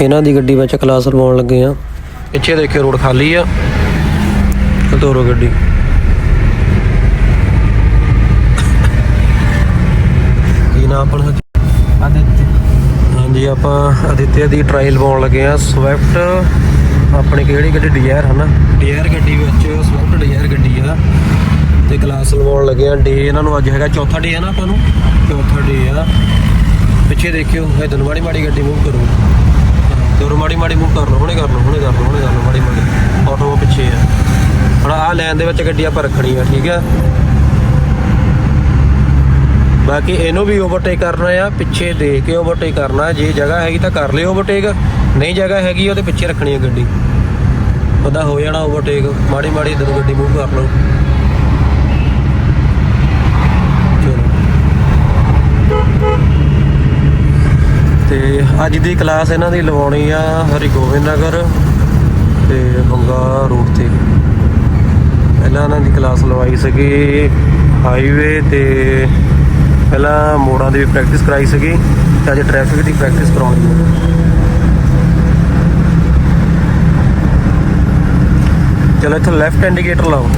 ਇਹਨਾਂ ਦੀ ਗੱਡੀ ਵਿੱਚ ਕਲਾਸ ਲਵਾਉਣ ਲੱਗੇ ਆ ਪਿੱਛੇ ਦੇਖਿਓ ਰੋਡ ਖਾਲੀ ਆ। ਤੋਰੋ ਗੱਡੀ। ਕੀ ਨਾਮ ਆਪਣਾ? ਹਾਂਜੀ ਆਪਾਂ ਅਦਿੱਤਿਆ ਦੀ ਟਰਾਇਲ ਲਵਾਉਣ ਲੱਗੇ ਆ ਸਵਿਫਟ ਆਪਣੇ ਕਿਹੜੀ ਗੱਡੀ? ਡਿਜ਼ਾਇਰ ਹਨਾ? ਡਿਜ਼ਾਇਰ ਗੱਡੀ ਵਿੱਚ ਸਵਿਫਟ ਡਿਜ਼ਾਇਰ ਗੱਡੀ ਆ। ਤੇ ਕਲਾਸ ਲਵਾਉਣ ਲੱਗੇ ਆ ਡੇ ਇਹਨਾਂ ਨੂੰ ਅੱਜ ਹੈਗਾ ਚੌਥਾ ਡੇ ਆ ਨਾ ਆਪਾਂ ਨੂੰ? ਚੌਥਾ ਡੇ ਆ। ਪਿੱਛੇ ਦੇਖਿਓ ਇਹ ਦਿਨ ਮਾੜੀ ਮਾੜੀ ਗੱਡੀ ਮੂਵ ਕਰੋ ਕਰੋ ਮਾੜੀ ਮਾੜੀ ਮੂਵ ਕਰ ਲਓ, ਹੁਣੇ ਕਰ ਲਓ, ਹੁਣੇ ਕਰ ਲਓ, ਹੁਣੇ ਕਰ ਲਓ, ਮਾੜੀ ਮਾੜੀ। ਆਟੋ ਪਿੱਛੇ ਆ। ਹੁਣ ਆਹ ਲਾਈਨ ਦੇ ਵਿੱਚ ਗੱਡੀ ਆਪਾਂ ਰੱਖਣੀ ਆ, ਠੀਕ ਆ? ਬਾਕੀ ਇਹਨੂੰ ਵੀ ਓਵਰਟੇਕ ਕਰਨਾ ਆ, ਪਿੱਛੇ ਦੇਖ ਕੇ ਓਵਰਟੇਕ ਕਰਨਾ ਜੇ ਜਗ੍ਹਾ ਹੈਗੀ ਤਾਂ ਕਰ ਲਿਓ ਓਵਰਟੇਕ ਨਹੀਂ ਜਗ੍ਹਾ ਹੈਗੀ, ਉਹਦੇ ਪਿੱਛੇ ਰੱਖਣੀ ਹੈ ਗੱਡੀ। ਉਹਦਾ ਹੋ ਜਾਣਾ ਓਵਰਟੇਕ ਮਾੜੀ ਮਾੜੀ ਇਧਰ ਗੱਡੀ ਮੂਵ ਕਰ ਲਓ ਚਲੋ ਤੇ ਅੱਜ ਦੀ ਕਲਾਸ ਇਹਨਾਂ ਦੀ ਲਵਾਉਣੀ ਆ ਹਰਿਗੋਬਿੰਦ ਨਗਰ ਤੇ ਬੰਗਾ ਰੋਡ ਤੇ। ਪਹਿਲਾਂ ਇਹਨਾਂ ਦੀ ਕਲਾਸ ਲਵਾਈ ਸੀਗੀ ਹਾਈਵੇ ਤੇ ਪਹਿਲਾਂ ਮੋੜਾਂ ਦੀ ਵੀ ਪ੍ਰੈਕਟਿਸ ਕਰਾਈ ਸੀਗੀ ਤੇ ਅੱਜ ਟ੍ਰੈਫਿਕ ਦੀ ਪ੍ਰੈਕਟਿਸ ਕਰਾਉਣੀ ਹੈ ਚਲੋ ਇੱਥੇ ਲੈਫਟ ਇੰਡੀਕੇਟਰ ਲਾਓ।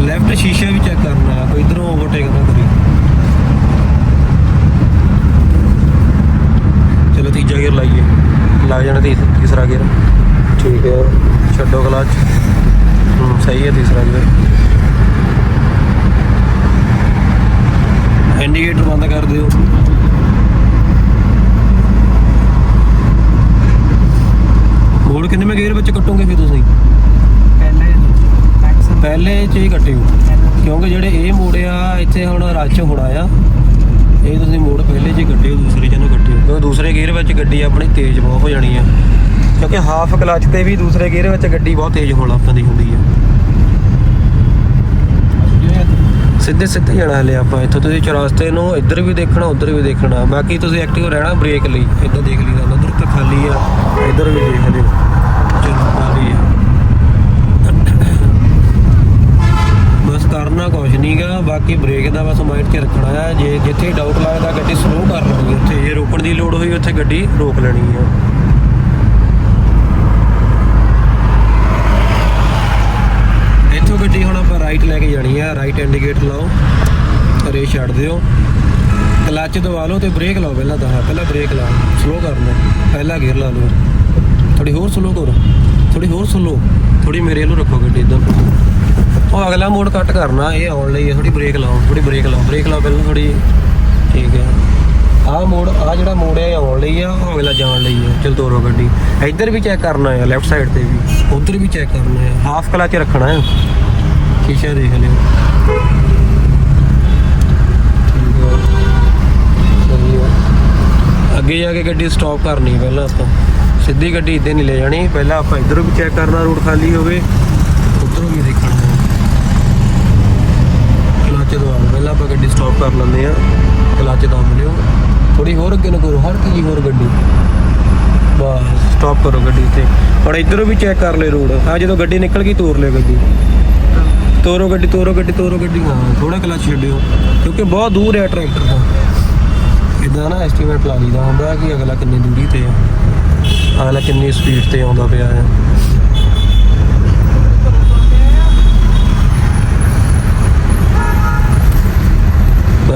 ਲੈਫਟ ਸ਼ੀਸ਼ਾ ਵੀ ਚੈੱਕ ਕਰਨਾ, ਕੋਈ ਇਧਰੋਂ ਓਵਰਟੇਕ ਨਾ ਕਰੀ। ਚਲੋ ਤੀਜਾ ਗੇਅਰ ਲਾਈਏ। ਲੱਗ ਜਾਣਾ ਤੀ- ਤੀਸਰਾ ਗੇਅਰ ਠੀਕ ਹੈ। ਛੱਡੋ ਕਲਚ। ਹੂੰ ਸਹੀ ਹੈ ਤੀਸਰਾ ਗੇਅਰ ਇੰਡੀਕੇਟਰ ਬੰਦ ਕਰ ਦਿਓ। ਮੋੜ ਕਿੰਨੇ ਗੇਅਰ ਵਿੱਚ ਕੱਟੋਗੇ ਫਿਰ ਤੁਸੀਂ? ਪਹਿਲੇ ਚ ਹੀ ਕੱਟਿਓ। ਕਿਉਂਕਿ ਜਿਹੜੇ ਇਹ ਮੋੜ ਆ ਇੱਥੇ ਹੁਣ ਰੱਚ ਹੋਣਾ ਆ। ਇਹ ਤੁਸੀਂ ਮੋੜ ਪਹਿਲੇ ਚ ਹੀ, ਦੂਸਰੇ ਚ ਨਾ ਕੱਟਿਓ ਕਿਉਂਕਿ ਦੂਸਰੇ ਗੇਅਰ ਵਿੱਚ ਗੱਡੀ ਆਪਣੀ ਤੇਜ਼ ਬਹੁਤ ਹੋ ਜਾਣੀ ਆ। ਕਿਉਂਕਿ ਹਾਫ ਕਲਚ ਤੇ ਵੀ ਦੂਸਰੇ ਗੇਅਰ ਵਿੱਚ ਗੱਡੀ ਬਹੁਤ ਤੇਜ਼ ਹੋਣ ਆਪਾਂ ਦੀ ਹੁੰਦੀ ਆ। ਸਿੱਧੇ ਸਿੱਧੇ ਜਾਣਾ ਹਲੇ ਆਪਾਂ, ਇੱਥੋਂ ਤੁਸੀਂ ਚੌਰਸਤੇ ਨੂੰ ਇੱਧਰ ਵੀ ਦੇਖਣਾ, ਉੱਧਰ ਵੀ ਦੇਖਣਾ। ਬਾਕੀ ਤੁਸੀਂ ਐਕਟਿਵ ਰਹਿਣਾ ਬ੍ਰੇਕ ਲਈ, ਇੱਧਰ ਦੇਖ ਲਈਦਾ ਉੱਧਰ ਤਾਂ ਖਾਲੀ ਆ, ਇੱਧਰ ਵੀ ਦੇਖ ਲਿਓ ਚਲੋ ਖਾਲੀ ਆ ਬਸ ਕਰਨਾ ਕੁਝ ਨਹੀਂਗਾ ਬਾਕੀ ਬ੍ਰੇਕ ਦਾ ਬਸ ਮਾਈਂਡ 'ਚ ਰੱਖਣਾ ਆ। ਜੇ ਜਿੱਥੇ ਡਾਊਟ ਲੱਗਦਾ, ਗੱਡੀ ਸਲੋ ਕਰ ਲੈਣੀ ਉੱਥੇ। ਜੇ ਰੋਕਣ ਦੀ ਲੋੜ ਹੋਈ, ਉੱਥੇ ਗੱਡੀ ਰੋਕ ਲੈਣੀ ਆ। ਇੱਥੋਂ ਗੱਡੀ ਹੁਣ ਆਪਾਂ ਰਾਈਟ ਲੈ ਕੇ ਜਾਣੀ ਆ। ਰਾਈਟ ਇੰਡੀਕੇਟਰ ਲਾਓ। ਰੇ ਛੱਡ ਦਿਓ। ਕਲੱਚ ਦਬਾ ਲਓ ਤੇ ਬ੍ਰੇਕ ਲਾਓ ਪਹਿਲਾਂ ਤਾਂ। ਪਹਿਲਾਂ ਬ੍ਰੇਕ ਲਾਓ ਸਲੋ ਲਓ। ਪਹਿਲਾ ਗੇਅਰ ਲਾ ਲਓ। ਥੋੜੀ ਹੋਰ ਸਲੋ ਕਰੋ। ਥੋੜੀ ਹੋਰ ਸਲੋ ਥੋੜੀ ਮੇਰੇ ਵੱਲੋਂ ਰੱਖੋ ਗੱਡੀ ਇਦਾਂ ਉਹ ਅਗਲਾ ਮੋੜ ਕੱਟ ਕਰਨਾ, ਇਹ ਆਉਣ ਲਈ ਹੈ ਥੋੜੀ ਬ੍ਰੇਕ ਲਾਓ ਥੋੜੀ ਬ੍ਰੇਕ ਲਾਓ ਬ੍ਰੇਕ ਲਾਓ ਪਹਿਲਾਂ ਥੋੜੀ ਠੀਕ ਹੈ। ਆਹ ਮੋੜ, ਆਹ ਜਿਹੜਾ ਮੋੜ ਹੈ, ਇਹ ਆਉਣ ਲਈ ਆ, ਉਹ ਅਗਲਾ ਜਾਣ ਲਈ ਹੈ ਚਲ ਤੋਰੋ ਗੱਡੀ। ਇੱਧਰ ਵੀ ਚੈੱਕ ਕਰਨਾ ਹੈ ਲੈਫਟ ਸਾਈਡ ਤੇ ਵੀ। ਉੱਧਰ ਵੀ ਚੈੱਕ ਕਰਨਾ ਹੈ ਹਾਫ ਕਲਚ ਰੱਖਣਾ ਹੈ ਸ਼ੀਸ਼ਾ ਦੇਖ ਲਿਓ। ਠੀਕ ਹੈ ਸਹੀ ਹੈ ਅੱਗੇ ਜਾ ਕੇ ਗੱਡੀ ਸਟਾਪ ਕਰਨੀ ਪਹਿਲਾਂ ਆਪਾਂ। ਸਿੱਧੀ ਗੱਡੀ ਇੱਦਾਂ ਨਹੀਂ ਲੈ ਜਾਣੀ। ਪਹਿਲਾਂ ਆਪਾਂ ਇੱਧਰੋਂ ਵੀ ਚੈੱਕ ਕਰਨਾ ਰੋਡ ਖਾਲੀ ਹੋਵੇ ਉੱਧਰੋਂ ਵੀ ਦੇਖਣਾ ਹੈ ਕਲੱਚ ਦਬਾ ਪਹਿਲਾਂ ਆਪਾਂ ਗੱਡੀ ਸਟਾਪ ਕਰ ਲੈਂਦੇ ਆ ਕਲਚ ਦਬ ਲਿਓ ਥੋੜੀ ਹੋਰ ਅੱਗੇ ਨੂੰ ਕਰੋ ਹਲਕੀ ਜਿਹੀ ਹੋਰ ਗੱਡੀ। ਬਸ ਸਟਾਪ ਕਰੋ ਗੱਡੀ 'ਤੇ ਹੁਣ ਇੱਧਰੋਂ ਵੀ ਚੈੱਕ ਕਰ ਲੈ ਰੋਡ। ਆ ਜਦੋਂ ਗੱਡੀ ਨਿਕਲ ਗਈ, ਤੋਰ ਲਿਓ ਗੱਡੀ। ਤੋਰੋ ਗੱਡੀ ਤੋਰੋ ਗੱਡੀ ਤੋਰੋ ਗੱਡੀ। ਹਾਂ ਥੋੜਾ ਕਲਚ ਛੱਡਿਓ। ਕਿਉਂਕਿ ਬਹੁਤ ਦੂਰ ਹੈ ਟਰੈਕਟਰ ਤੋਂ। ਇਦਾਂ ਨਾ ਐਸਟੀਮੇਟ ਲਾ ਲਈਦਾ ਹੁੰਦਾ ਕਿ ਅਗਲਾ ਕਿੰਨੀ ਦੂਰੀ ਤੇ ਆ। ਅਗਲਾ ਕਿੰਨੀ ਸਪੀਡ ਤੇ ਆਉਂਦਾ ਪਿਆ ਹੈ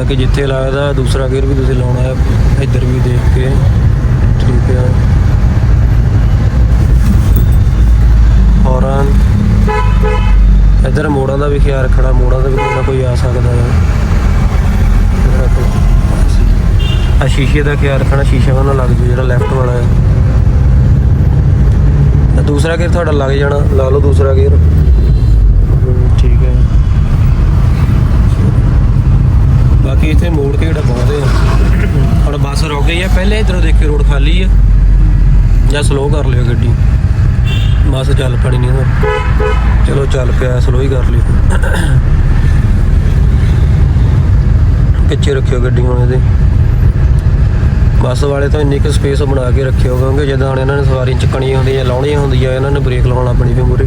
ਕਿ ਜਿੱਥੇ ਲੱਗਦਾ, ਦੂਸਰਾ ਗੇਅਰ ਵੀ ਤੁਸੀਂ ਲਾਉਣਾ ਹੈ, ਇੱਧਰ ਵੀ ਦੇਖ ਕੇ। ਠੀਕ ਹੈ। ਹੌਰਨ ਇੱਧਰ ਮੋੜਾਂ ਦਾ ਵੀ ਖਿਆਲ ਰੱਖਣਾ, ਮੋੜਾਂ ਦਾ ਵੀ ਕੋਈ ਨਾ ਕੋਈ ਆ ਸਕਦਾ ਹੈ। ਆ ਸ਼ੀਸ਼ੇ ਦਾ ਖਿਆਲ ਰੱਖਣਾ, ਸ਼ੀਸ਼ੇ ਵਾਲਾ ਲੱਗ ਜਾਵੇ ਜਿਹੜਾ ਲੈਫਟ ਵਾਲਾ ਹੈ। ਦੂਸਰਾ ਗੇਅਰ ਤੁਹਾਡਾ ਲੱਗ ਜਾਣਾ, ਲਾ ਲਓ ਦੂਸਰਾ ਗੇਅਰ ਹਮ, ਠੀਕ ਹੈ ਬਾਕੀ ਇੱਥੇ ਮੋੜ ਕੇ ਜਿਹੜਾ ਬਹੁਤ ਹੈ। ਹੁਣ ਬੱਸ ਰੁਕ ਗਈ ਹੈ। ਪਹਿਲੇ ਇਧਰੋਂ ਦੇਖਿਓ ਰੋਡ ਖਾਲੀ ਹੈ। ਜਾਂ ਸਲੋ ਕਰ ਲਿਓ ਗੱਡੀ। ਬੱਸ ਚੱਲ ਪਣੀ ਨਹੀਂ ਹੁਣ। ਚਲੋ ਚੱਲ ਪਿਆ ਸਲੋ ਹੀ ਕਰ ਲਿਓ। ਪਿੱਛੇ ਰੱਖਿਓ ਗੱਡੀ ਹੁਣ ਇਹਦੇ। ਬੱਸ ਵਾਲੇ ਤਾਂ ਇੰਨੀ ਕੁ ਸਪੇਸ ਬਣਾ ਕੇ ਰੱਖਿਓ, ਕਿਉਂਕਿ ਜਦੋਂ ਹੁਣ ਇਹਨਾਂ ਨੇ ਸਵਾਰੀ ਚੱਕਣੀ ਹੁੰਦੀ ਹੈ ਲਾਉਣੀ ਹੁੰਦੀ ਹੈ ਇਹਨਾਂ ਨੇ ਬ੍ਰੇਕ ਲਾਉਣਾ ਪੈਣੀ ਵੀ ਮੂਰੇ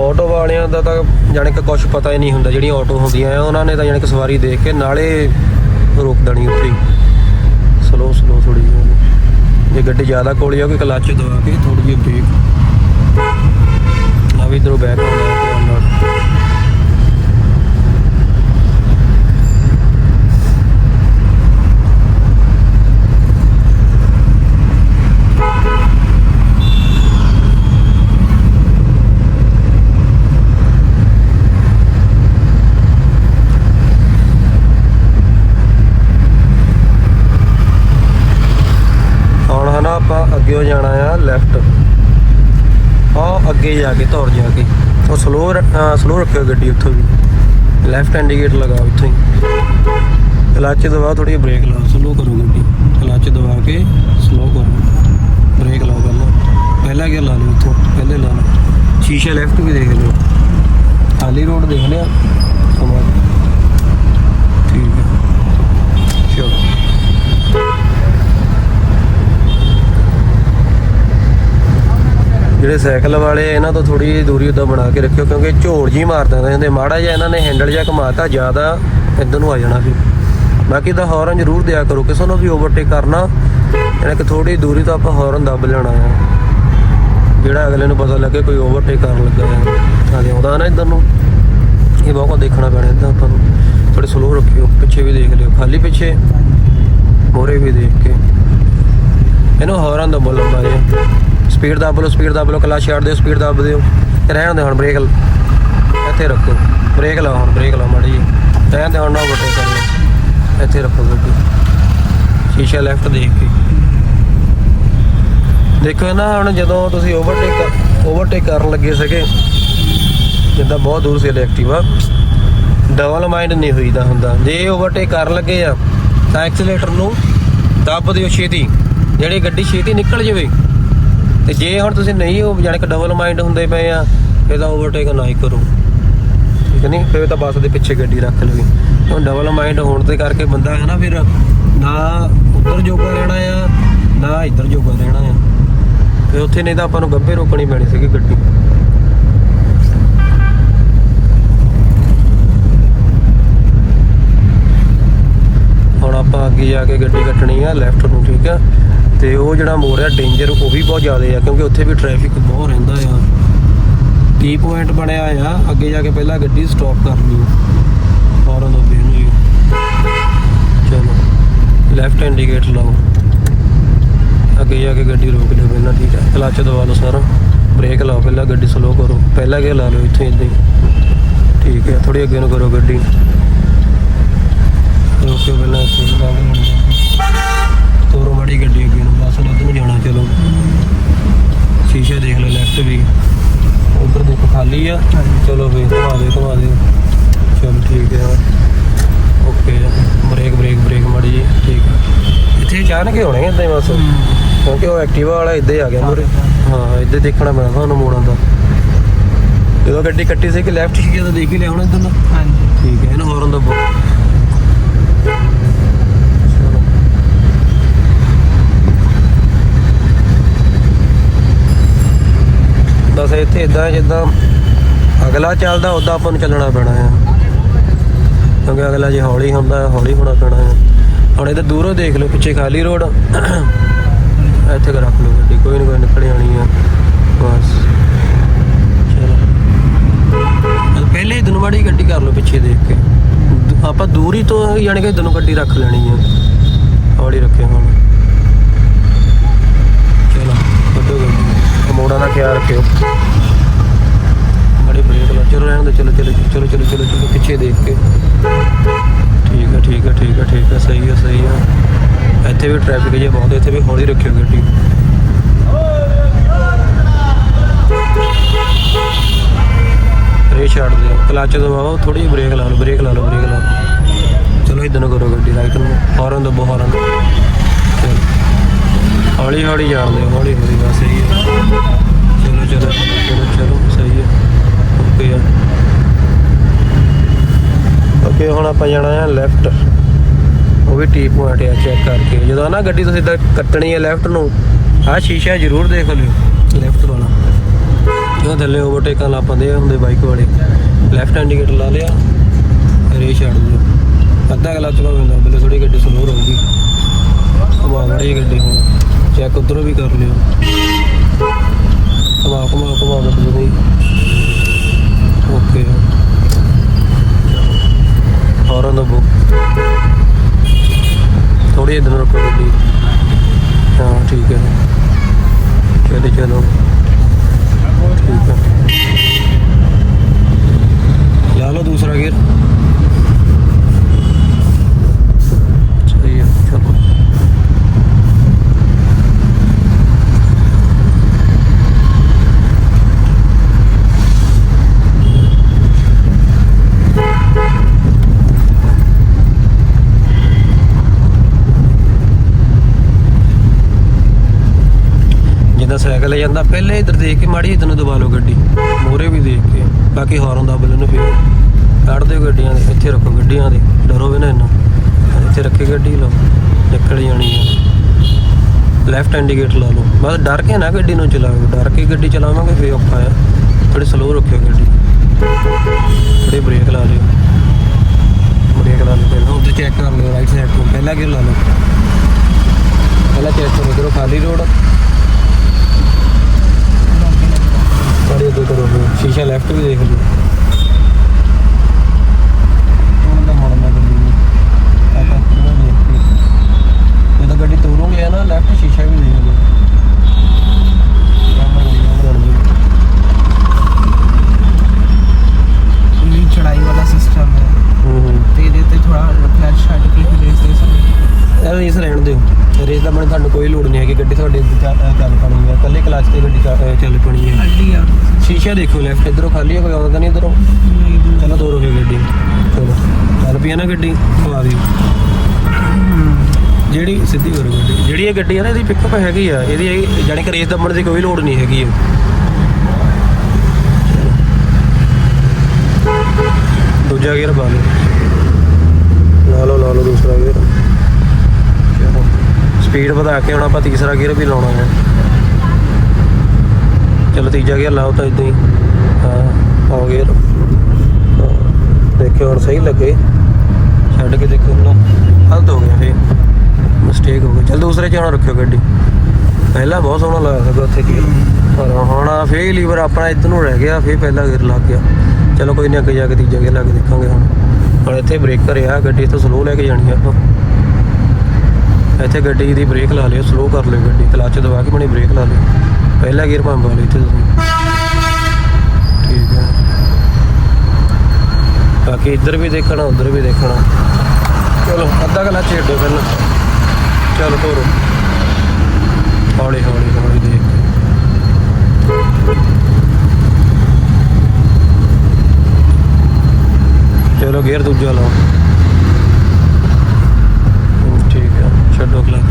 ਆਟੋ ਵਾਲਿਆਂ ਦਾ ਤਾਂ ਜਾਣੀ ਕਿ ਕੁਝ ਪਤਾ ਹੀ ਨਹੀਂ ਹੁੰਦਾ, ਜਿਹੜੀਆਂ ਆਟੋ ਹੁੰਦੀਆਂ ਆ, ਉਹਨਾਂ ਨੇ ਤਾਂ ਜਾਣੀ ਕਿ ਸਵਾਰੀ ਦੇਖ ਕੇ ਨਾਲੇ ਰੋਕ ਦੇਣੀ ਉੱਥੇ ਹੀ। ਸਲੋ ਸਲੋ ਥੋੜੀ ਜਿਹੀ ਜੇ ਗੱਡੀ ਜ਼ਿਆਦਾ ਕੋਲ ਜਾਓਗੇ ਕਲੱਚ ਦਵਾ ਕੇ ਥੋੜੀ ਜਿਹੀ ਬ੍ਰੇਕ। ਆ ਵੀ ਇਧਰੋਂ ਬੈਕ ਆਉਂਦਾ ਹੈ ਧਿਆਨ ਨਾਲ ਹੁਣ ਹਨਾ ਆਪਾਂ ਅੱਗੇ ਜਾਣਾ ਆ ਲੈਫਟ ਆ ਜਾ ਕੇ, ਧੌਰ ਜਾ ਕੇ। ਉਹ ਸਲੋ ਸਲੋ ਰੱਖਿਓ ਗੱਡੀ ਉੱਥੋਂ ਵੀ ਲੈਫਟ ਇੰਡੀਕੇਟਰ ਲਗਾਓ ਇੱਥੋਂ ਹੀ। ਕਲੱਚ ਦਬਾ ਥੋੜੀ ਬ੍ਰੇਕ ਲਾਓ। ਸਲੋ ਕਰੋ ਗੱਡੀ। ਕਲੱਚ ਦਬਾ ਕੇ ਸਲੋ ਕਰੋ। ਬ੍ਰੇਕ ਲਾਓ ਪਹਿਲਾਂ। ਪਹਿਲਾ ਗੇਅਰ ਲਾ ਲਓ ਇੱਥੋਂ ਪਹਿਲੇ ਲਾ ਲਓ। ਸ਼ੀਸ਼ੇ ਲੈਫਟ ਵੀ ਦੇਖ ਲਿਓ। ਖਾਲੀ ਰੋਡ ਦੇਖ ਲਿਆ। ਸਮਾਂ ਠੀਕ ਹੈ ਚਲੋ ਜਿਹੜੇ ਸਾਈਕਲ ਵਾਲੇ, ਇਹਨਾਂ ਤੋਂ ਥੋੜੀ ਦੂਰੀ ਉਦਾਂ ਬਣਾ ਕੇ ਰੱਖਿਓ, ਕਿਉਂਕਿ ਝੋੜ ਜੀ ਮਾਰ ਦਿੰਦੇ ਹੁੰਦੇ। ਮਾੜਾ ਜਿਹਾ ਇਹਨਾਂ ਨੇ ਹੈਂਡਲ ਜਿਹਾ ਘਮਾਤਾ, ਜ਼ਿਆਦਾ ਇੱਧਰ ਨੂੰ ਆ ਜਾਣਾ ਫਿਰ ਬਾਕੀ ਤਾਂ ਹਾਰਨ ਜ਼ਰੂਰ ਦਿਆ ਕਰੋ, ਕਿਸੇ ਨੂੰ ਵੀ ਓਵਰਟੇਕ ਕਰਨਾ, ਇਹਨਾਂ ਕਿ ਥੋੜੀ ਦੂਰੀ ਤੋਂ ਆਪਾਂ ਹਾਰਨ ਦੱਬ ਲੈਣਾ ਆ। ਜਿਹੜਾ ਅਗਲੇ ਨੂੰ ਪਤਾ ਲੱਗੇ ਕੋਈ ਓਵਰਟੇਕ ਕਰਨ ਲੱਗਾ ਆ। ਹਾਂ ਆਉਂਦਾ ਨਾ ਇੱਧਰ ਨੂੰ। ਇਹ ਬਹੁਤ ਦੇਖਣਾ ਪੈਣਾ ਇੱਦਾਂ ਆਪਾਂ ਨੂੰ। ਥੋੜੀ ਸਲੋ ਰੱਖਿਓ, ਪਿੱਛੇ ਵੀ ਦੇਖ ਲਿਓ, ਖਾਲੀ ਪਿੱਛੇ, ਮੋਰੇ ਵੀ ਦੇਖ ਕੇ। ਇਹਨੂੰ ਹਾਰਨ ਦਾ ਮੁੱਲ ਲੰਬਾ ਸਪੀਡ ਦੱਬ ਲਓ, ਸਪੀਡ ਦੱਬ ਲਓ ਕਲਾਸ ਛੱਡ ਦਿਓ, ਸਪੀਡ ਦੱਬ ਦਿਓ। ਰਹਿਣ ਦੇ ਹੁਣ, ਬ੍ਰੇਕ ਇੱਥੇ ਰੱਖੋ। ਬ੍ਰੇਕ ਲਾਓ ਹੁਣ, ਬ੍ਰੇਕ ਲਾਓ ਮਾੜੀ ਜੀ ਰਹਿਣ ਦੇ ਹੁਣ, ਨਾ ਬਟੇ ਕਰ ਇੱਥੇ ਰੱਖੋ ਗੱਡੀ। ਸ਼ੀਸ਼ਾ ਲੈਫਟ ਦੇਖ ਕੇ। ਦੇਖੋ ਨਾ, ਹੁਣ ਜਦੋਂ ਤੁਸੀਂ ਓਵਰਟੇਕ ਓਵਰਟੇਕ ਕਰਨ ਲੱਗੇ ਸੀਗੇ, ਜਿੱਦਾਂ ਬਹੁਤ ਦੂਰ ਸੀ ਐਕਟਿਵਾ ਡਬਲ ਮਾਈਂਡ ਨਹੀਂ ਹੋਈਦਾ ਹੁੰਦਾ। ਜੇ ਓਵਰਟੇਕ ਕਰਨ ਲੱਗੇ ਆ, ਤਾਂ ਐਕਸੀਲੇਟਰ ਨੂੰ ਦੱਬ ਦਿਓ ਛੇਤੀ। ਜਿਹੜੀ ਗੱਡੀ ਛੇਤੀ ਨਿਕਲ ਜਾਵੇ ਤੇ ਜੇ ਹੁਣ ਤੁਸੀਂ ਨਹੀਂ ਹੋ ਜਾਣੀ ਕਿ ਡਬਲ ਮਾਈਂਡ ਹੁੰਦੇ ਪਏ ਆ, ਫਿਰ ਤਾਂ ਓਵਰਟੇਕ ਨਾ ਹੀ ਕਰੋ। ਠੀਕ ਨਹੀਂ? ਫਿਰ ਤਾਂ ਬੱਸ ਦੇ ਪਿੱਛੇ ਗੱਡੀ ਰੱਖ ਲਵੇ। ਹੁਣ ਡਬਲ ਮਾਈਂਡ ਹੋਣ ਦੇ ਕਰਕੇ ਬੰਦਾ ਹੈ ਨਾ ਫਿਰ ਨਾ ਉੱਧਰ ਜੋਗਾ ਰਹਿਣਾ ਆ, ਨਾ ਇੱਧਰ ਜੋਗਾ ਰਹਿਣਾ ਆ। ਫਿਰ ਉੱਥੇ ਨਹੀਂ ਤਾਂ ਆਪਾਂ ਨੂੰ ਗੱਭੇ ਰੋਕਣੀ ਪੈਣੀ ਸੀਗੀ ਗੱਡੀ। ਹੁਣ ਆਪਾਂ ਅੱਗੇ ਜਾ ਕੇ ਗੱਡੀ ਕੱਟਣੀ ਆ ਲੈਫਟ ਨੂੰ, ਠੀਕ ਆ? ਤੇ ਉਹ ਜਿਹੜਾ ਮੋੜ ਆ ਡੇਂਜਰ ਉਹ ਵੀ ਬਹੁਤ ਜ਼ਿਆਦਾ ਆ, ਕਿਉਂਕਿ ਉੱਥੇ ਵੀ ਟ੍ਰੈਫਿਕ ਬਹੁਤ ਰਹਿੰਦਾ ਆ। ਕੀ ਪੁਆਇੰਟ ਬਣਿਆ ਆ, ਅੱਗੇ ਜਾ ਕੇ ਪਹਿਲਾਂ ਗੱਡੀ ਸਟਾਪ ਕਰਨੀ ਆ। ਫੌਰਨ ਦੋ ਬੇਨ ਹੋਈ ਚਲੋ ਲੈਫਟ ਇੰਡੀਕੇਟਰ ਲਾਓ। ਅੱਗੇ ਜਾ ਕੇ ਗੱਡੀ ਰੋਕ ਲਿਓ ਪਹਿਲਾਂ, ਠੀਕ ਹੈ ਕਲੱਚ ਦਬਾ ਲਓ ਸਾਰਾ। ਬ੍ਰੇਕ ਲਾਓ ਪਹਿਲਾਂ, ਗੱਡੀ ਸਲੋ ਕਰੋ। ਪਹਿਲਾਂ ਗੇਅਰ ਲਾ ਲਓ ਇੱਥੇ ਇਦਾਂ ਹੀ ਠੀਕ ਹੈ ਥੋੜੀ ਅੱਗੇ ਨੂੰ ਕਰੋ ਗੱਡੀ। ਰੋਕਿਓ ਪਹਿਲਾਂ ਇੱਥੇ। ਬੰਦ ਹੋਣ ਤੋਰੋ ਮਾੜੀ ਗੱਡੀ ਅੱਗੇ ਨੂੰ ਬਸ ਲੱਦ ਨੂੰ ਜਾਣਾ ਚਲੋ ਸ਼ੀਸ਼ੇ ਦੇਖ ਲਓ ਲੈਫਟ ਵੀ। ਉਧਰ ਦੇਖੋ ਖਾਲੀ ਆ। ਚਲੋ ਵੀ ਘੁਮਾ ਦੇ ਘੁਮਾ ਦੇ ਚਲੋ ਠੀਕ ਹੈ ਓਕੇ ਬ੍ਰੇਕ ਬ੍ਰੇਕ ਬ੍ਰੇਕ ਮਾੜੀ ਜੀ ਠੀਕ ਹੈ ਇੱਥੇ ਅਚਾਨਕ ਹੀ ਹੋਣੇ ਇਦਾਂ ਹੀ ਬਸ। ਕਿਉਂਕਿ ਉਹ ਐਕਟਿਵਾ ਵਾਲਾ ਇੱਦਾਂ ਹੀ ਆ ਗਿਆ ਮੂਹਰੇ। ਹਾਂ ਇੱਦਾਂ ਹੀ ਦੇਖਣਾ ਪੈਣਾ ਤੁਹਾਨੂੰ ਮੋੜਨ ਦਾ। ਜਦੋਂ ਗੱਡੀ ਕੱਟੀ ਸੀ ਕਿ ਲੈਫਟ ਸ਼ੀਸ਼ੇ ਤਾਂ ਦੇਖ ਹੀ ਲਿਆ ਹੁਣ ਇੱਧਰ ਨੂੰ। ਹਾਂਜੀ। ਠੀਕ ਹੈ ਇਹਨੂੰ ਹੌਰਨ ਦੱਬੋ ਬਸ ਇੱਥੇ ਇਦਾਂ ਜਿੱਦਾਂ ਅਗਲਾ ਚੱਲਦਾ ਉਦਾਂ ਆਪਾਂ ਨੂੰ ਚੱਲਣਾ ਪੈਣਾ ਹੈ ਕਿਉਂਕਿ ਅਗਲਾ ਜੇ ਹੌਲੀ ਹੁੰਦਾ, ਹੌਲੀ ਹੋਣਾ ਪੈਣਾ ਹੈ ਹੁਣ ਇਹਦੇ ਦੂਰੋਂ ਦੇਖ ਲਓ, ਪਿੱਛੇ ਖਾਲੀ ਰੋਡ। ਇੱਥੇ ਰੱਖ ਲਓ ਗੱਡੀ, ਕੋਈ ਨਾ, ਕੋਈ ਨਿਕਲ ਆਣੀ ਆ। ਬਸ। ਚਲੋ। ਪਹਿਲੇ ਹੀ ਦਨਵਾੜੀ ਗੱਡੀ ਕਰ ਲਓ ਪਿੱਛੇ ਦੇਖ ਕੇ। ਆਪਾਂ ਦੂਰੀ ਤੋਂ ਯਾਨੀ ਕਿ ਦਨੋਂ ਗੱਡੀ ਰੱਖ ਲੈਣੀ ਆ। ਹੌਲੀ ਰੱਖਿਓ ਹੁਣ ਚਲੋ, ਕੱਢੋ ਗੱਡੀ। ਮੋੜਾਂ ਦਾ ਖਿਆਲ ਰੱਖਿਓ। ਚਲੋ ਰਹਿਣ ਦੇ ਚਲੋ ਚਲੋ ਚਲੋ ਚਲੋ ਚਲੋ ਚਲੋ, ਪਿੱਛੇ ਦੇਖ ਕੇ। ਠੀਕ ਹੈ ਠੀਕ ਹੈ ਠੀਕ ਹੈ ਠੀਕ ਹੈ ਸਹੀ ਹੈ ਸਹੀ ਹੈ ਇੱਥੇ ਵੀ ਟ੍ਰੈਫਿਕ ਜੇ ਬਹੁਤ ਇੱਥੇ ਵੀ ਹੌਲੀ ਰੱਖਿਓ ਗੱਡੀ। ਰੇ ਛੱਡ ਦਿਓ ਕਲੱਚ ਦਬਾਓ ਥੋੜੀ ਜਿਹੀ ਬ੍ਰੇਕ ਲਾ ਲਓ ਬ੍ਰੇਕ ਲਾ ਲਓ ਬ੍ਰੇਕ ਲਾ ਲਓ। ਚਲੋ ਇਦਾਂ ਨੂੰ ਕਰੋ ਗੱਡੀ ਰਾਈਟ ਨੂੰ। ਹਾਰਨ ਦੱਬੋ ਹਾਰਨ ਚਲੋ। ਹੌਲੀ ਹੌਲੀ ਜਾਣ ਦਿਓ ਹੌਲੀ ਹੌਲੀ ਬਸ ਸਹੀ ਹੈ ਚਲੋ ਚਲੋ ਚਲੋ ਚਲੋ, ਸਹੀ ਹੈ ਓਕੇ ਆ। ਓਕੇ, ਹੁਣ ਆਪਾਂ ਜਾਣਾ ਹੈ ਲੈਫਟ ਉਹ ਵੀ ਟੀ ਪੁਆਇੰਟ ਆ ਚੈੱਕ ਕਰਕੇ। ਜਦੋਂ ਨਾ ਗੱਡੀ ਤੁਸੀਂ ਇਦਾਂ ਕੱਟਣੀ ਹੈ ਲੈਫਟ ਨੂੰ, ਆਹ ਸ਼ੀਸ਼ਾ ਜ਼ਰੂਰ ਦੇਖ ਲਿਓ। ਲੈਫਟ ਵਾਲਾ। ਜਦੋਂ ਥੱਲੇ ਓਵਰਟੇਕਾਂ ਲਾ ਪਾਉਂਦੇ ਹੁੰਦੇ ਬਾਈਕ ਵਾਲੇ। ਲੈਫਟ ਇੰਡੀਕੇਟਰ ਲਾ ਲਿਆ ਰੇ ਛੱਡ ਦਿਓ। ਅੱਧਾ ਕਲਚ ਭਾਵੇਂ ਦੱਬ ਲਓ ਥੋੜੀ ਗੱਡੀ ਸਲੋਰ ਹੋਊਗੀ ਉਧਰੋਂ ਵੀ ਕਰ ਲਿਓ। ਘੁਮਾ ਘੁਮਾ ਘੁਮਾ ਗੱਡੀ ਨੂੰ ਓਕੇ ਹੌਰਨ ਦਾ ਬੁੱਕ ਥੋੜੀ ਇਧਰ ਨੂੰ ਰੱਖੋ ਗੱਡੀ ਹਾਂ ਠੀਕ ਹੈ ਚਲੋ ਚਲੋ ਠੀਕ ਹੈ ਲਾ ਲਓ ਦੂਸਰਾ ਗੇਅਰ ਸਹੀ ਹੈ ਚਲੋ ਜਿੱਦਾਂ ਜਾਂਦਾ। ਪਹਿਲੇ ਇਧਰ ਦੇਖ ਕੇ ਮਾੜੀ ਇਧਰ ਨੂੰ ਦਬਾ ਲਓ ਗੱਡੀ। ਮੋਰੇ ਵੀ ਦੇਖ ਕੇ। ਬਾਕੀ ਹਾਰਨ ਦਾ ਬਲ ਫਿਰ। ਕੱਢ ਦਿਓ ਗੱਡੀਆਂ ਦੇ। ਇੱਥੇ ਰੱਖੋ ਗੱਡੀਆਂ ਦੇ। ਡਰੋ ਵੀ ਨਾ ਇੰਨਾ ਇੱਥੇ ਰੱਖੇ ਗੱਡੀ ਲਓ। ਨਿਕਲ ਜਾਣੀ ਹੈ ਲੈਫਟ ਇੰਡੀਕੇਟਰ ਲਾ ਲਓ। ਬਸ ਡਰ ਕੇ ਨਾ ਗੱਡੀ ਨੂੰ ਚਲਾਓ। ਡਰ ਕੇ ਗੱਡੀ ਚਲਾਵਾਂਗੇ ਫੇਰ ਔਖਾ ਆ। ਥੋੜੀ ਸਲੋ ਰੱਖਿਓ ਗੱਡੀ। ਥੋੜੀ ਬ੍ਰੇਕ ਲਾ ਲਿਓ। ਬ੍ਰੇਕ ਲਾ ਲਓ ਪਹਿਲਾਂ। ਉੱਤੇ ਚੈੱਕ ਕਰ ਲਿਓ ਰਾਈਟ ਸਾਈਡ ਤੋਂ। ਪਹਿਲਾਂ ਗੇਅਰ ਲਾ ਲਓ? ਪਹਿਲਾਂ ਚੈੱਕ ਕਰੋ। ਇਧਰੋਂ ਖਾਲੀ ਰੋਡ ਬੜੇ ਅੱਗੇ ਕਰੋ ਫਿਰ। ਸ਼ੀਸ਼ਾ ਲੈਫਟ ਵੀ ਦੇਖ ਲਿਓ ਹੁਣ ਤਾਂ ਮੁੜਨਾ ਗੱਡੀ ਨੂੰ ਆਪਾਂ ਕਿਹਨਾਂ ਦੇਖ ਕੇ ਜਦੋਂ ਗੱਡੀ ਤੋਰੋਗੇ ਨਾ ਲੈਫਟ ਸ਼ੀਸ਼ਾ ਵੀ ਦੇਖ ਲਿਓ ਕੰਮ ਰਣ ਜੀ ਇਹ ਚੜਾਈ ਵਾਲਾ ਸਿਸਟਮ ਹੈ ਹੂੰ ਹੂੰ ਤੇ ਇਹਦੇ ਤੇ ਥੋੜਾ ਫਲੈਸ਼ ਛੱਡ ਕੇ ਫਿਰ ਰੇਸ ਦੇ ਸਕਦੇ ਇਹ ਰੇਸ ਰਹਿਣ ਦਿਓ ਰੇਸ ਦਾ ਬਣ ਤੁਹਾਨੂੰ ਕੋਈ ਲੋੜ ਨਹੀਂ ਹੈ ਕਿ ਗੱਡੀ ਤੁਹਾਡੇ ਅੱਗੇ ਚੱਲ ਅਹ ਚੱਲ ਪਣੀ ਹੈ ਕੱਲੇ ਕਲਚ ਤੇ ਗੱਡੀ ਚੱਲ ਪਣੀ ਹੈ। ਆ। ਸ਼ੀਸ਼ਾ ਦੇਖੋ ਲੈਫਟ ਇਧਰੋਂ ਖਾਲੀ ਹੈ ਕੋਈ ਆਉਂਦਾ ਨਹੀਂ ਇਧਰੋਂ? ਚਲੋ ਤੋਰੋ ਫੇ ਗੱਡੀ। ਚਲੋ ਚੱਲ ਪਈ ਹੈ ਨਾ ਗੱਡੀ ਖਵਾ ਦਿਓ ਜਿਹੜੀ ਸਿੱਧੀ ਕਰੋ ਗੱਡੀ। ਜਿਹੜੀ ਇਹ ਗੱਡੀ ਹੈ ਨਾ ਇਹਦੀ ਪਿਕਅਪ ਹੈਗੀ ਆ। ਇਹਦੀ ਇਹ- ਜਾਣੀ ਕਿ ਰੇਸ ਦੱਬਣ ਦੀ ਕੋਈ ਲੋੜ ਨਹੀਂ ਹੈਗੀ ਹੈ ਦੂਜਾ ਗੇਅਰ ਪਾ ਲਓ। ਲਾ ਲਓ ਲਾ ਲਓ ਦੂਸਰਾ ਗੇਅਰ ਸਪੀਡ ਵਧਾ ਕੇ ਹੁਣ ਆਪਾਂ ਤੀਸਰਾ ਗੇਅਰ ਵੀ ਲਾਉਣਾ ਹੈ। ਚਲੋ ਤੀਜਾ ਗੇਅਰ ਲਾਓ ਤਾਂ ਇਦਾਂ ਹੀ ਹਾਂ ਆਓ ਗੇਅਰ ਹਾਂ, ਦੇਖਿਓ ਹੁਣ ਸਹੀ ਲੱਗੇ। ਛੱਡ ਕੇ ਦੇਖੋ ਹੁਣ। ਗਲਤ ਹੋ ਗਿਆ ਫੇ ਮਿਸਟੇਕ ਹੋ ਗਈ। ਚਲ ਦੂਸਰੇ ਚ ਹੁਣ ਰੱਖਿਓ ਗੱਡੀ। ਪਹਿਲਾਂ ਬਹੁਤ ਸੋਹਣਾ ਲੱਗਾ ਸੀਗਾ ਉੱਥੇ ਕੀ ਪਰ ਹੁਣ ਫੇ ਲੀਵਰ ਆਪਣਾ ਇੱਧਰ ਨੂੰ ਰਹਿ ਗਿਆ ਫੇ ਪਹਿਲਾ ਗੇਅਰ ਲੱਗ ਗਿਆ। ਚਲੋ ਕੋਈ ਨਹੀਂ ਅੱਗੇ ਜਾ ਕੇ ਤੀਜਾ ਗੇਅਰ ਲਾ ਕੇ ਦੇਖਾਂਗੇ ਹੁਣ। ਪਰ ਇੱਥੇ ਬ੍ਰੇਕਰ ਆ ਗੱਡੀ ਤੋਂ ਸਲੋ ਲੈ ਕੇ ਜਾਣੀ ਆ ਆਪਾਂ। ਇੱਥੇ ਗੱਡੀ ਦੀ ਬ੍ਰੇਕ ਲਾ ਲਿਓ ਸਲੋ ਕਰ ਲਿਓ ਗੱਡੀ। ਕਲੱਚ ਦਬਾ ਕੇ ਬਣੀ ਬ੍ਰੇਕ ਲਾ ਲਿਓ। ਪਹਿਲਾ ਗੇਅਰ ਭਾਵੇਂ ਪਾ ਇੱਥੇ ਤੁਸੀਂ। ਠੀਕ ਹੈ। ਬਾਕੀ ਇੱਧਰ ਵੀ ਦੇਖਣਾ, ਉੱਧਰ ਵੀ ਦੇਖਣਾ। ਚਲੋ, ਅੱਧਾ ਕਲਾ ਛੇਡੋ ਪਹਿਲਾਂ। ਚਲੋ, ਤੋਰੋ। ਹੌਲੀ ਹੌਲੀ ਹੌਲੀ ਦੇਖ। ਚਲੋ ਗੇਅਰ ਦੂਜਾ ਲਾਓ ਹਮ, ਠੀਕ ਹੈ ਛੱਡੋ ਕਲਚ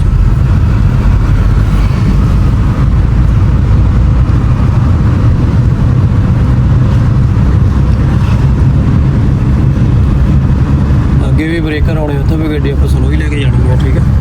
ਘਰ ਆਉਣੇ ਉੱਥੋਂ ਵੀ ਗੱਡੀ ਆਪਾਂ ਸਾਨੂੰ ਹੀ ਲੈ ਕੇ ਜਾਣੀ ਹੈ ਠੀਕ ਹੈ